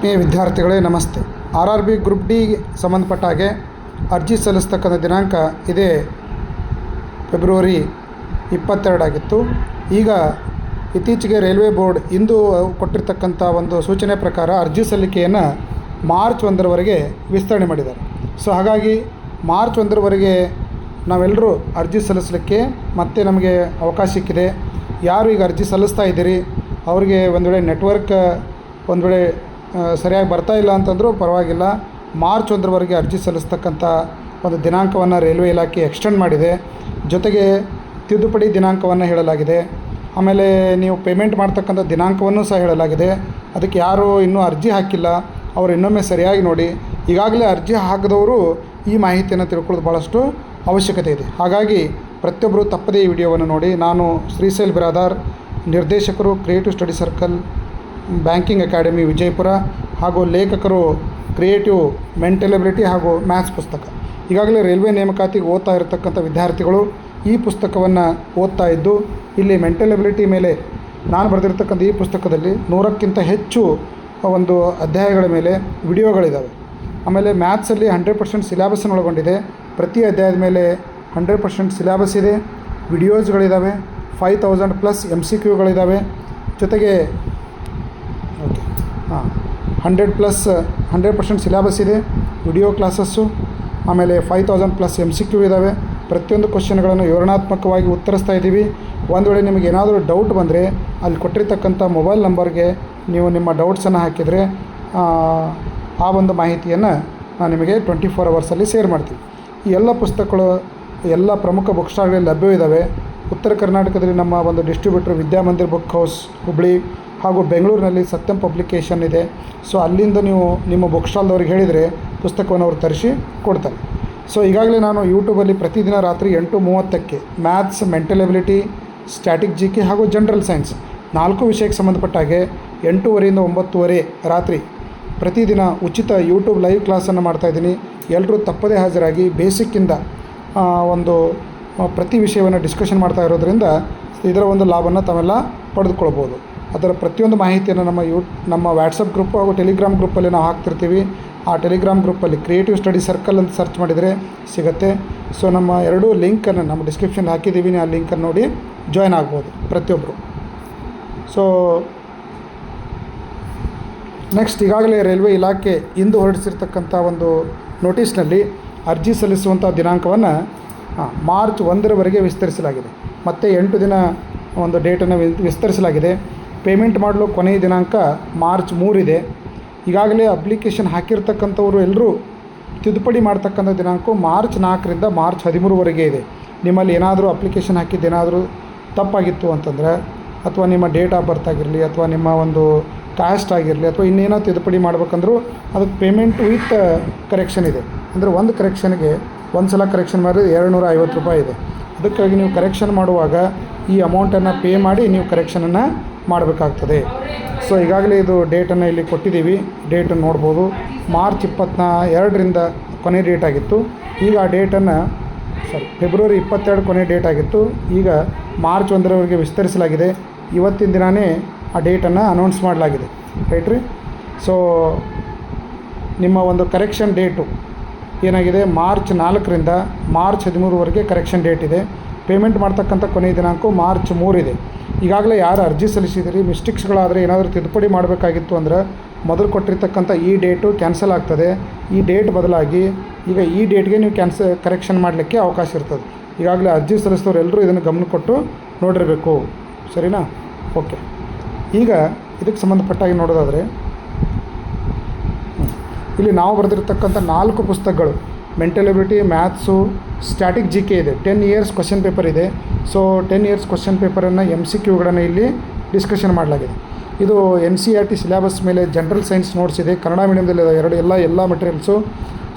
ಆತ್ಮೀಯ ವಿದ್ಯಾರ್ಥಿಗಳೇ ನಮಸ್ತೆ. R R B group D ಸಂಬಂಧಪಟ್ಟ ಹಾಗೆ ಅರ್ಜಿ ಸಲ್ಲಿಸ್ತಕ್ಕಂಥ ದಿನಾಂಕ ಇದೇ ಫೆಬ್ರವರಿ ಇಪ್ಪತ್ತೆರಡಾಗಿತ್ತು ಈಗ ಇತ್ತೀಚೆಗೆ ರೈಲ್ವೆ ಬೋರ್ಡ್ ಇಂದು ಕೊಟ್ಟಿರ್ತಕ್ಕಂಥ ಒಂದು ಸೂಚನೆ ಪ್ರಕಾರ ಅರ್ಜಿ ಸಲ್ಲಿಕೆಯನ್ನು ಮಾರ್ಚ್ ಒಂದರವರೆಗೆ ವಿಸ್ತರಣೆ ಮಾಡಿದ್ದಾರೆ. ಸೊ, ಹಾಗಾಗಿ ಮಾರ್ಚ್ ಒಂದರವರೆಗೆ ನಾವೆಲ್ಲರೂ ಅರ್ಜಿ ಸಲ್ಲಿಸಲಿಕ್ಕೆ ಮತ್ತೆ ನಮಗೆ ಅವಕಾಶ ಸಿಕ್ಕಿದೆ. ಯಾರು ಈಗ ಅರ್ಜಿ ಸಲ್ಲಿಸ್ತಾ ಇದ್ದೀರಿ? ಅವರಿಗೆ ಒಂದು ವೇಳೆ ನೆಟ್ವರ್ಕ್, ಒಂದು ವೇಳೆ ಸರಿಯಾಗಿ ಬರ್ತಾ ಇಲ್ಲ ಅಂತಂದರೂ ಪರವಾಗಿಲ್ಲ. ಮಾರ್ಚ್ ಒಂದರವರೆಗೆ ಅರ್ಜಿ ಸಲ್ಲಿಸ್ತಕ್ಕಂಥ ಒಂದು ದಿನಾಂಕವನ್ನು ರೈಲ್ವೆ ಇಲಾಖೆ ಎಕ್ಸ್ಟೆಂಡ್ ಮಾಡಿದೆ. ಜೊತೆಗೆ ತಿದ್ದುಪಡಿ ದಿನಾಂಕವನ್ನು ಹೇಳಲಾಗಿದೆ. ಆಮೇಲೆ ನೀವು ಪೇಮೆಂಟ್ ಮಾಡ್ತಕ್ಕಂಥ ದಿನಾಂಕವನ್ನು ಸಹ ಹೇಳಲಾಗಿದೆ. ಅದಕ್ಕೆ ಯಾರು ಇನ್ನೂ ಅರ್ಜಿ ಹಾಕಿಲ್ಲ. ಅವರು ಇನ್ನೊಮ್ಮೆ ಸರಿಯಾಗಿ ನೋಡಿ. ಈಗಾಗಲೇ ಅರ್ಜಿ ಹಾಕಿದವರು ಈ ಮಾಹಿತಿಯನ್ನು ತಿಳ್ಕೊಳ್ಳೋದು ಭಾಳಷ್ಟು ಅವಶ್ಯಕತೆ ಇದೆ. ಹಾಗಾಗಿ ಪ್ರತಿಯೊಬ್ಬರು ತಪ್ಪದೇ ಈ ವಿಡಿಯೋವನ್ನು ನೋಡಿ. ನಾನು ಶ್ರೀಶೈಲ್ ಬಿರಾದಾರ್, ನಿರ್ದೇಶಕರು creative study circle banking academy, Vijayapura ಹಾಗೂ ಲೇಖಕರು ಕ್ರಿಯೇಟಿವ್ ಮೆಂಟಲೆಬಿಲಿಟಿ ಹಾಗೂ ಮ್ಯಾಥ್ಸ್ ಪುಸ್ತಕ. ಈಗಾಗಲೇ ರೈಲ್ವೆ ನೇಮಕಾತಿಗೆ ಓದ್ತಾ ಇರತಕ್ಕಂಥ ವಿದ್ಯಾರ್ಥಿಗಳು ಈ ಪುಸ್ತಕವನ್ನು ಓದ್ತಾ ಇದ್ದು, ಇಲ್ಲಿ ಮೆಂಟಲೆಬಿಲಿಟಿ ಮೇಲೆ ನಾನು ಬರೆದಿರ್ತಕ್ಕಂಥ ಈ ಪುಸ್ತಕದಲ್ಲಿ ನೂರಕ್ಕಿಂತ ಹೆಚ್ಚು ಒಂದು ಅಧ್ಯಾಯಗಳ ಮೇಲೆ ವಿಡಿಯೋಗಳಿದ್ದಾವೆ ಆಮೇಲೆ ಮ್ಯಾಥ್ಸಲ್ಲಿ ಹಂಡ್ರೆಡ್ ಪರ್ಸೆಂಟ್ ಸಿಲೆಬಸ್ಸನ್ನು ಒಳಗೊಂಡಿದೆ ಪ್ರತಿ ಅಧ್ಯಾಯದ ಮೇಲೆ ಹಂಡ್ರೆಡ್ ಪರ್ಸೆಂಟ್ ಸಿಲೆಬಸ್ ಇದೆ. ವಿಡಿಯೋಸ್ಗಳಿದ್ದಾವೆ five thousand plus M C ಕ್ಯೂಗಳಿದ್ದಾವೆ ಜೊತೆಗೆ ಹಾಂ. Hundred plus hundred percent syllabus ಇದೆ ವಿಡಿಯೋ ಕ್ಲಾಸಸ್ಸು ಆಮೇಲೆ five thousand plus M C Q ಇದ್ದಾವೆ ಪ್ರತಿಯೊಂದು ಕ್ವಶನ್ಗಳನ್ನು ವಿವರಣಾತ್ಮಕವಾಗಿ ಉತ್ತರಿಸ್ತಾ ಇದ್ದೀವಿ. ಒಂದು ವೇಳೆ ನಿಮಗೆ ಏನಾದರೂ ಡೌಟ್ ಬಂದರೆ ಅಲ್ಲಿ ಕೊಟ್ಟಿರ್ತಕ್ಕಂಥ ಮೊಬೈಲ್ ನಂಬರ್ಗೆ ನೀವು ನಿಮ್ಮ ಡೌಟ್ಸನ್ನು ಹಾಕಿದರೆ ಆ, ಒಂದು ಮಾಹಿತಿಯನ್ನು ನಾನು ನಿಮಗೆ ಟ್ವೆಂಟಿ ಫೋರ್ ಅವರ್ಸಲ್ಲಿ ಶೇರ್ ಮಾಡ್ತೀನಿ. ಈ ಎಲ್ಲ ಪುಸ್ತಕಗಳು ಎಲ್ಲ ಪ್ರಮುಖ ಬುಕ್ ಸ್ಟಾಲ್ಗಳಲ್ಲಿ ಲಭ್ಯವಿದ್ದಾವೆ ಉತ್ತರ ಕರ್ನಾಟಕದಲ್ಲಿ ನಮ್ಮ ಒಂದು distributor Vidyamandir book house Hubli ಹಾಗೂ ಬೆಂಗಳೂರಿನಲ್ಲಿ ಸತ್ಯಂ ಪಬ್ಲಿಕೇಶನ್ ಇದೆ. ಸೊ, ಅಲ್ಲಿಂದ ನೀವು ನಿಮ್ಮ ಬುಕ್ ಸ್ಟಾಲ್ದವ್ರಿಗೆ ಹೇಳಿದರೆ ಪುಸ್ತಕವನ್ನು ಅವ್ರು ತರಿಸಿ ಕೊಡ್ತಾರೆ. ಸೊ, ಈಗಾಗಲೇ ನಾನು ಯೂಟ್ಯೂಬಲ್ಲಿ ಪ್ರತಿದಿನ ರಾತ್ರಿ ಎಂಟು ಮೂವತ್ತಕ್ಕೆ maths, mental ability, static G K ಹಾಗೂ ಜನರಲ್ ಸೈನ್ಸ್ ನಾಲ್ಕು ವಿಷಯಕ್ಕೆ ಸಂಬಂಧಪಟ್ಟ ಹಾಗೆ ಎಂಟೂವರೆಯಿಂದ ಒಂಬತ್ತುವರೆ ರಾತ್ರಿ ಪ್ರತಿದಿನ ಉಚಿತ ಯೂಟ್ಯೂಬ್ ಲೈವ್ ಕ್ಲಾಸನ್ನು ಮಾಡ್ತಾಯಿದ್ದೀನಿ ಎಲ್ಲರೂ ತಪ್ಪದೇ ಹಾಜರಾಗಿ ಬೇಸಿಕ್ಕಿಂದ ಒಂದು ಪ್ರತಿ ವಿಷಯವನ್ನು ಡಿಸ್ಕಷನ್ ಮಾಡ್ತಾ ಇರೋದ್ರಿಂದ ಇದರ ಒಂದು ಲಾಭನ ತಾವೆಲ್ಲ ಪಡೆದುಕೊಳ್ಬೋದು. ಅದರ ಪ್ರತಿಯೊಂದು ಮಾಹಿತಿಯನ್ನು ನಮ್ಮ ಯೂ ನಮ್ಮ ವ್ಯಾಟ್ಸಪ್ ಗ್ರೂಪ್ ಹಾಗೂ ಟೆಲಿಗ್ರಾಮ್ ಗ್ರೂಪಲ್ಲಿ ನಾವು ಹಾಕ್ತಿರ್ತೀವಿ. ಆ ಟೆಲಿಗ್ರಾಮ್ ಗ್ರೂಪಲ್ಲಿ ಕ್ರಿಯೇಟಿವ್ ಸ್ಟಡಿ ಸರ್ಕಲ್ ಅಂತ ಸರ್ಚ್ ಮಾಡಿದರೆ ಸಿಗುತ್ತೆ. ಸೊ ನಮ್ಮ ಎರಡೂ ಲಿಂಕನ್ನು ನಮ್ಮ ಡಿಸ್ಕ್ರಿಪ್ಷನ್ ಹಾಕಿದ್ದೀವಿ ಆ ಲಿಂಕನ್ನು ನೋಡಿ ಜಾಯ್ನ್ ಆಗ್ಬೋದು ಪ್ರತಿಯೊಬ್ಬರು ಸೊ ನೆಕ್ಸ್ಟ್ ಈಗಾಗಲೇ ರೈಲ್ವೆ ಇಲಾಖೆ ಇಂದು ಹೊರಡಿಸಿರ್ತಕ್ಕಂಥ ಒಂದು ನೋಟಿಸ್ನಲ್ಲಿ ಅರ್ಜಿ ಸಲ್ಲಿಸುವಂಥ ದಿನಾಂಕವನ್ನು ಮಾರ್ಚ್ ಒಂದರವರೆಗೆ ವಿಸ್ತರಿಸಲಾಗಿದೆ. ಮತ್ತು ಎಂಟು ದಿನ ಒಂದು ಡೇಟನ್ನು ವಿಸ್ತರಿಸಲಾಗಿದೆ. ಪೇಮೆಂಟ್ ಮಾಡಲು ಕೊನೆಯ ದಿನಾಂಕ ಮಾರ್ಚ್ ಮೂರಿದೆ. ಈಗಾಗಲೇ ಅಪ್ಲಿಕೇಶನ್ ಹಾಕಿರ್ತಕ್ಕಂಥವರು ಎಲ್ಲರೂ ತಿದ್ದುಪಡಿ ಮಾಡ್ತಕ್ಕಂಥ ದಿನಾಂಕ ಮಾರ್ಚ್ ನಾಲ್ಕರಿಂದ ಮಾರ್ಚ್ ಹದಿಮೂರುವರೆಗೆ ಇದೆ. ನಿಮ್ಮಲ್ಲಿ ಏನಾದರೂ ಅಪ್ಲಿಕೇಶನ್ ಹಾಕಿದ್ದು ಏನಾದರೂ ತಪ್ಪಾಗಿತ್ತು ಅಂತಂದರೆ, ಅಥವಾ ನಿಮ್ಮ ಡೇಟ್ ಆಫ್ ಬರ್ತ್ ಆಗಿರಲಿ, ಅಥವಾ ನಿಮ್ಮ ಒಂದು ಕಾಸ್ಟ್ ಆಗಿರಲಿ, ಅಥವಾ ಇನ್ನೇನೋ ತಿದ್ದುಪಡಿ ಮಾಡ್ಬೇಕಂದ್ರೂ ಅದಕ್ಕೆ ಪೇಮೆಂಟ್ ವಿತ್ ಕರೆಕ್ಷನ್ ಇದೆ. ಅಂದರೆ ಒಂದು ಕರೆಕ್ಷನ್ಗೆ ಒಂದು ಸಲ ಕರೆಕ್ಷನ್ ಮಾಡಿದ್ರೆ ಎರಡು ನೂರ ಐವತ್ತು ರೂಪಾಯಿ ಇದೆ. ಅದಕ್ಕಾಗಿ ನೀವು ಕರೆಕ್ಷನ್ ಮಾಡುವಾಗ ಈ ಅಮೌಂಟನ್ನು ಪೇ ಮಾಡಿ ನೀವು ಕರೆಕ್ಷನನ್ನು ಮಾಡಬೇಕಾಗ್ತದೆ. ಸೊ ಈಗಾಗಲೇ ಇದು ಡೇಟನ್ನು ಇಲ್ಲಿ ಕೊಟ್ಟಿದ್ದೀವಿ. ಡೇಟನ್ನು ನೋಡ್ಬೋದು. ಮಾರ್ಚ್ ಇಪ್ಪತ್ತ್ನ ಎರಡರಿಂದ ಕೊನೆ ಡೇಟ್ ಆಗಿತ್ತು. ಈಗ ಆ ಡೇಟನ್ನು ಸಾರಿ ಫೆಬ್ರವರಿ ಇಪ್ಪತ್ತೆರಡು ಕೊನೆ ಡೇಟ್ ಆಗಿತ್ತು. ಈಗ ಮಾರ್ಚ್ ಒಂದರವರೆಗೆ ವಿಸ್ತರಿಸಲಾಗಿದೆ. ಇವತ್ತಿನ ದಿನವೇ ಆ ಡೇಟನ್ನು ಅನೌನ್ಸ್ ಮಾಡಲಾಗಿದೆ. ರೈಟ್ ರೀ? ಸೊ ನಿಮ್ಮ ಒಂದು ಕರೆಕ್ಷನ್ ಡೇಟು ಏನಾಗಿದೆ? ಮಾರ್ಚ್ ನಾಲ್ಕರಿಂದ ಮಾರ್ಚ್ ಹದಿಮೂರುವರೆಗೆ ಕರೆಕ್ಷನ್ ಡೇಟ್ ಇದೆ. ಪೇಮೆಂಟ್ ಮಾಡ್ತಕ್ಕಂಥ ಕೊನೆಯ ದಿನಾಂಕ ಮಾರ್ಚ್ ಮೂರಿದೆ. ಈಗಾಗಲೇ ಯಾರು ಅರ್ಜಿ ಸಲ್ಲಿಸಿದಿರಿ? ಮಿಸ್ಟೇಕ್ಸ್ಗಳಾದರೆ ಏನಾದರೂ ತಿದ್ದುಪಡಿ ಮಾಡಬೇಕಾಗಿತ್ತು ಅಂದ್ರೆ ಮೊದಲು ಕೊಟ್ಟಿರ್ತಕ್ಕಂಥ ಈ ಡೇಟು ಕ್ಯಾನ್ಸಲ್ ಆಗ್ತದೆ. ಈ ಡೇಟ್ ಬದಲಾಗಿ ಈಗ ಈ ಡೇಟ್ಗೆ ನೀವು ಕ್ಯಾನ್ಸ ಕರೆಕ್ಷನ್ ಮಾಡಲಿಕ್ಕೆ ಅವಕಾಶ ಇರ್ತದೆ. ಈಗಾಗಲೇ ಅರ್ಜಿ ಎಲ್ಲರೂ ಇದನ್ನು ಗಮನ ಕೊಟ್ಟು ನೋಡಿರಬೇಕು. ಸರಿನಾ? ಓಕೆ ಈಗ ಇದಕ್ಕೆ ಸಂಬಂಧಪಟ್ಟಾಗಿ ನೋಡೋದಾದರೆ ಇಲ್ಲಿ ನಾವು ಬರೆದಿರ್ತಕ್ಕಂಥ ನಾಲ್ಕು ಪುಸ್ತಕಗಳು mental ability maths static G K ಇದೆ. ಟೆನ್ ಇಯರ್ಸ್ ಕ್ವಶನ್ ಪೇಪರ್ ಇದೆ. ಸೊ ಟೆನ್ ಇಯರ್ಸ್ ಕ್ವಶನ್ ಪೇಪರನ್ನು ಎಂ ಸಿ ಕ್ಯೂಗಳನ್ನು ಇಲ್ಲಿ ಡಿಸ್ಕಷನ್ ಮಾಡಲಾಗಿದೆ. ಇದು N C R T syllabus ಮೇಲೆ ಜನರಲ್ ಸೈನ್ಸ್ ನೋಟ್ಸ್ ಇದೆ. ಕನ್ನಡ ಮೀಡಿಯಮ್ದಲ್ಲಿ ಎರಡು ಎಲ್ಲ ಎಲ್ಲ ಮೆಟೀರಿಯಲ್ಸು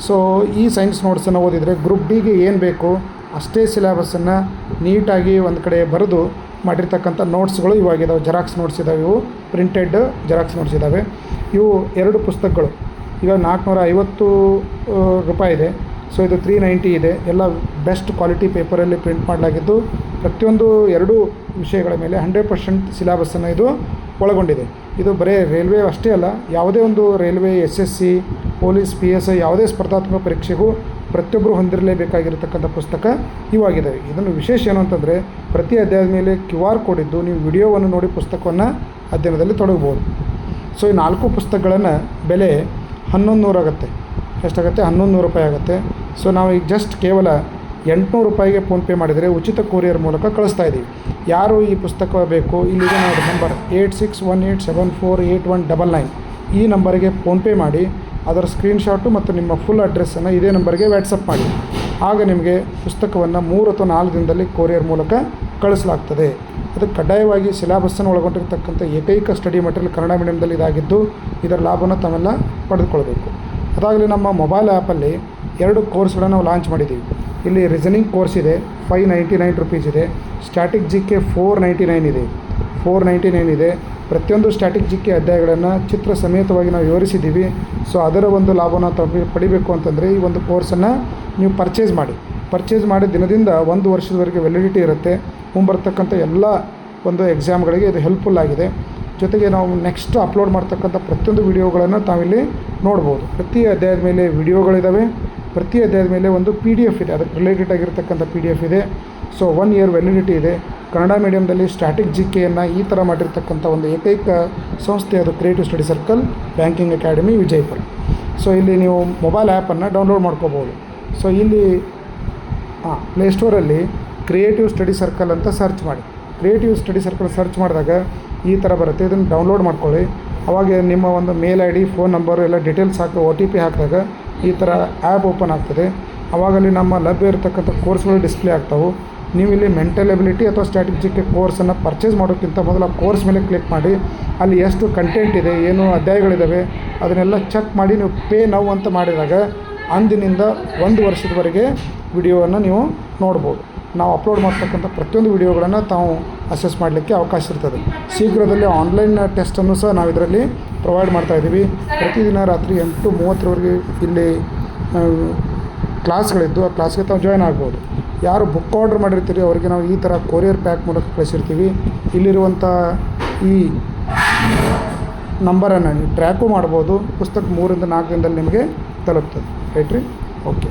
ಸೊ ಈ ಸೈನ್ಸ್ ನೋಟ್ಸನ್ನು ಓದಿದರೆ ಗ್ರೂಪ್ ಡಿಗೆ ಏನು ಬೇಕು, ಅಷ್ಟೇ ಸಿಲೆಬಸ್ಸನ್ನು ನೀಟಾಗಿ ಒಂದು ಕಡೆ ಬರೆದು ಮಾಡಿರ್ತಕ್ಕಂಥ ನೋಟ್ಸ್ಗಳು ಇವಾಗಿದ್ದಾವೆ ಜೆರಾಕ್ಸ್ ನೋಟ್ಸ್ ಇದ್ದಾವೆ ಇವು ಪ್ರಿಂಟೆಡ್ ಜೆರಾಕ್ಸ್ ನೋಟ್ಸ್ ಇದ್ದಾವೆ ಇವು ಎರಡು ಪುಸ್ತಕಗಳು. ಈಗ ನಾಲ್ಕುನೂರ ಐವತ್ತು ರೂಪಾಯಿ ಇದೆ. ಸೊ ಇದು ತ್ರೀ ನೈಂಟಿ ಇದೆ. ಎಲ್ಲ ಬೆಸ್ಟ್ ಕ್ವಾಲಿಟಿ ಪೇಪರಲ್ಲಿ ಪ್ರಿಂಟ್ ಮಾಡಲಾಗಿದ್ದು ಪ್ರತಿಯೊಂದು ಎರಡು ವಿಷಯಗಳ ಮೇಲೆ ಹಂಡ್ರೆಡ್ ಪರ್ಸೆಂಟ್ ಸಿಲೆಬಸ್ಸನ್ನು ಇದು ಒಳಗೊಂಡಿದೆ. ಇದು ಬರೀ ರೈಲ್ವೆ ಅಷ್ಟೇ ಅಲ್ಲ, ಯಾವುದೇ ಒಂದು railway S S C police P S I ಯಾವುದೇ ಸ್ಪರ್ಧಾತ್ಮಕ ಪರೀಕ್ಷೆಗೂ ಪ್ರತಿಯೊಬ್ಬರು ಹೊಂದಿರಲೇಬೇಕಾಗಿರತಕ್ಕಂಥ ಪುಸ್ತಕ ಇವಾಗಿದೆ ಇದನ್ನು ವಿಶೇಷ ಏನು ಅಂತಂದರೆ, ಪ್ರತಿ ಅಧ್ಯಾಯದ ಮೇಲೆ ಕ್ಯೂ ಆರ್ ಕೋಡ್ ಇದ್ದು ನೀವು ವಿಡಿಯೋವನ್ನು ನೋಡಿ ಪುಸ್ತಕವನ್ನು ಅಧ್ಯಯನದಲ್ಲಿ ತೊಡಗಬಹುದು ಸೊ ಈ ನಾಲ್ಕು ಪುಸ್ತಕಗಳನ್ನು ಬೆಲೆ ಹನ್ನೊಂದು ನೂರು ಆಗುತ್ತೆ. ಎಷ್ಟಾಗುತ್ತೆ? ಹನ್ನೊಂದು ನೂರು ರೂಪಾಯಿ ಆಗುತ್ತೆ. ಸೊ ನಾವು ಈಗ ಜಸ್ಟ್ ಕೇವಲ ಎಂಟುನೂರು ರೂಪಾಯಿಗೆ ಫೋನ್ಪೇ ಮಾಡಿದರೆ ಉಚಿತ ಕೊರಿಯರ್ ಮೂಲಕ ಕಳಿಸ್ತಾ ಇದ್ದೀವಿ ಯಾರು ಈ ಪುಸ್ತಕ ಬೇಕು, ಇಲ್ಲಿಗೆ ನೋಡಿ number eight six one eight seven four eight one double nine. ಈ ನಂಬರಿಗೆ ಫೋನ್ಪೇ ಮಾಡಿ, ಅದರ ಸ್ಕ್ರೀನ್ಶಾಟು ಮತ್ತು ನಿಮ್ಮ ಫುಲ್ ಅಡ್ರೆಸ್ಸನ್ನು ಇದೇ ನಂಬರ್ಗೆ ವ್ಯಾಟ್ಸಪ್ ಮಾಡಿ. ಆಗ ನಿಮಗೆ ಪುಸ್ತಕವನ್ನು ಮೂರು ಅಥವಾ ನಾಲ್ಕು ದಿನದಲ್ಲಿ ಕೊರಿಯರ್ ಮೂಲಕ ಕಳಿಸಲಾಗ್ತದೆ. ಅದು ಕಡ್ಡಾಯವಾಗಿ ಸಿಲಾಬಸ್ಸನ್ನು ಒಳಗೊಂಡಿರ್ತಕ್ಕಂಥ ಏಕೈಕ ಸ್ಟಡಿ ಮಟೀರಿಯಲ್ ಕನ್ನಡ ಮೀಡಿಯಮ್ದಲ್ಲಿ ಇದಾಗಿದ್ದು, ಇದರ ಲಾಭನ ತಾವೆಲ್ಲ ಪಡೆದುಕೊಳ್ಬೇಕು ಅದಾಗಲಿ ನಮ್ಮ ಮೊಬೈಲ್ ಆ್ಯಪಲ್ಲಿ ಎರಡು ಕೋರ್ಸ್ಗಳನ್ನು ನಾವು ಲಾಂಚ್ ಮಾಡಿದ್ದೀವಿ. ಇಲ್ಲಿ ರೀಸನಿಂಗ್ ಕೋರ್ಸ್ ಇದೆ ಫೈವ್ ನೈಂಟಿ ನೈನ್ ರುಪೀಸ್ ಇದೆ static G K four ninety nine ಇದೆ ಫೋರ್ ನೈಂಟಿ ನೈನ್ ಇದೆ. ಪ್ರತಿಯೊಂದು ಸ್ಟ್ಯಾಟಿಕ್ ಜಿ ಕೆ ಅಧ್ಯಾಯಗಳನ್ನು ಚಿತ್ರ ಸಮೇತವಾಗಿ ನಾವು ವಿವರಿಸಿದ್ದೀವಿ. ಸೊ ಅದರ ಒಂದು ಲಾಭವನ್ನು ತಪ್ಪಿ ಪಡಿಬೇಕು ಅಂತಂದರೆ ಈ ಒಂದು ಕೋರ್ಸನ್ನು ನೀವು ಪರ್ಚೇಸ್ ಮಾಡಿ. ಪರ್ಚೇಸ್ ಮಾಡಿದ ದಿನದಿಂದ ಒಂದು ವರ್ಷದವರೆಗೆ ವ್ಯಾಲಿಡಿಟಿ ಇರುತ್ತೆ. ಮುಂಬರ್ತಕ್ಕಂಥ ಎಲ್ಲ ಒಂದು ಎಕ್ಸಾಮ್ಗಳಿಗೆ ಇದು ಹೆಲ್ಪ್ಫುಲ್ ಆಗಿದೆ. ಜೊತೆಗೆ ನಾವು ನೆಕ್ಸ್ಟ್ ಅಪ್ಲೋಡ್ ಮಾಡ್ತಕ್ಕಂಥ ಪ್ರತಿಯೊಂದು ವಿಡಿಯೋಗಳನ್ನು ತಾವಿಲ್ಲಿ ನೋಡ್ಬೋದು. ಪ್ರತಿ ಅಧ್ಯಾಯದ ಮೇಲೆ ವಿಡಿಯೋಗಳಿದ್ದಾವೆ ಪ್ರತಿ ಅಧ್ಯಾಯದ ಮೇಲೆ ಒಂದು ಪಿ ಡಿ ಎಫ್ ಇದೆ. ಅದಕ್ಕೆ ರಿಲೇಟೆಡ್ ಆಗಿರ್ತಕ್ಕಂಥ ಪಿ ಡಿ ಎಫ್ ಇದೆ. ಸೊ ಒನ್ ಇಯರ್ ವ್ಯಾಲಿಡಿಟಿ ಇದೆ. ಕನ್ನಡ ಮೀಡಿಯಮ್ದಲ್ಲಿ ಸ್ಟ್ಯಾಟಿಕ್ ಜಿ ಕೆಯನ್ನು ಈ ಥರ ಮಾಡಿರ್ತಕ್ಕಂಥ ಒಂದು ಏಕೈಕ ಸಂಸ್ಥೆ ಅದು creative study circle banking academy Vijayapura. So ಇಲ್ಲಿ ನೀವು ಮೊಬೈಲ್ ಆ್ಯಪನ್ನು ಡೌನ್ಲೋಡ್ ಮಾಡ್ಕೋಬೋದು. ಸೊ ಇಲ್ಲಿ ಹಾಂ ಪ್ಲೇಸ್ಟೋರಲ್ಲಿ ಕ್ರಿಯೇಟಿವ್ ಸ್ಟಡಿ ಸರ್ಕಲ್ ಅಂತ ಸರ್ಚ್ ಮಾಡಿ. ಕ್ರಿಯೇಟಿವ್ ಸ್ಟಡಿ ಸರ್ಕಲ್ ಸರ್ಚ್ ಮಾಡಿದಾಗ ಈ ಥರ ಬರುತ್ತೆ. ಇದನ್ನು ಡೌನ್ಲೋಡ್ ಮಾಡ್ಕೊಳ್ಳಿ. ಅವಾಗ ನಿಮ್ಮ ಒಂದು mail I D phone number ಎಲ್ಲ ಡೀಟೇಲ್ಸ್ ಹಾಕಿ ಒ ಟಿ ಪಿ ಹಾಕಿದಾಗ ಈ ಥರ ಆ್ಯಪ್ ಓಪನ್ ಆಗ್ತದೆ. ಅವಾಗಲ್ಲಿ ನಮ್ಮ ಲಭ್ಯ ಇರತಕ್ಕಂಥ ಕೋರ್ಸ್ಗಳು ಡಿಸ್ಪ್ಲೇ ಆಗ್ತಾವೆ. ನೀವು ಇಲ್ಲಿ ಮೆಂಟಲ್ ಎಬಿಲಿಟಿ ಅಥವಾ ಸ್ಟ್ರಾಟಜಿಕ್ ಕೋರ್ಸನ್ನು ಪರ್ಚೇಸ್ ಮಾಡೋಕ್ಕಿಂತ ಮೊದಲು ಆ ಕೋರ್ಸ್ ಮೇಲೆ ಕ್ಲಿಕ್ ಮಾಡಿ. ಅಲ್ಲಿ ಎಷ್ಟು ಕಂಟೆಂಟ್ ಇದೆ, ಏನು ಅಧ್ಯಾಯಗಳಿದ್ದಾವೆ ಅದನ್ನೆಲ್ಲ ಚೆಕ್ ಮಾಡಿ. ನೀವು ಪೇ ನೌ ಅಂತ ಮಾಡಿದಾಗ ಅಂದಿನಿಂದ ಒಂದು ವರ್ಷದವರೆಗೆ ವಿಡಿಯೋವನ್ನು ನೀವು ನೋಡ್ಬೋದು. ನಾವು ಅಪ್ಲೋಡ್ ಮಾಡ್ತಕ್ಕಂಥ ಪ್ರತಿಯೊಂದು ವಿಡಿಯೋಗಳನ್ನು ತಾವು ಅಸೆಸ್ ಮಾಡಲಿಕ್ಕೆ ಅವಕಾಶ ಇರ್ತದೆ. ಶೀಘ್ರದಲ್ಲಿ ಆನ್ಲೈನ್ ಟೆಸ್ಟನ್ನು ಸಹ ನಾವು ಇದರಲ್ಲಿ ಪ್ರೊವೈಡ್ ಮಾಡ್ತಾಯಿದ್ದೀವಿ ಪ್ರತಿದಿನ ರಾತ್ರಿ ಎಂಟು ಮೂವತ್ತರವರೆಗೆ ಇಲ್ಲಿ ಕ್ಲಾಸ್ಗಳಿದ್ದು ಆ ಕ್ಲಾಸ್ಗೆ ತಾವು ಜಾಯ್ನ್ ಆಗ್ಬೋದು. ಯಾರು ಬುಕ್ ಆರ್ಡರ್ ಮಾಡಿರ್ತೀರಿ ಅವರಿಗೆ ನಾವು ಈ ಥರ ಕೊರಿಯರ್ ಪ್ಯಾಕ್ ಮೂಲಕ ಕಳಿಸಿರ್ತೀವಿ. ಇಲ್ಲಿರುವಂಥ ಈ ನಂಬರನ್ನು ನೀವು ಟ್ರ್ಯಾಕು ಮಾಡ್ಬೋದು. ಪುಸ್ತಕ ಮೂರಿಂದ ನಾಲ್ಕು ನಿಮಗೆ ತಲುಪ್ತದೆ. Right okay.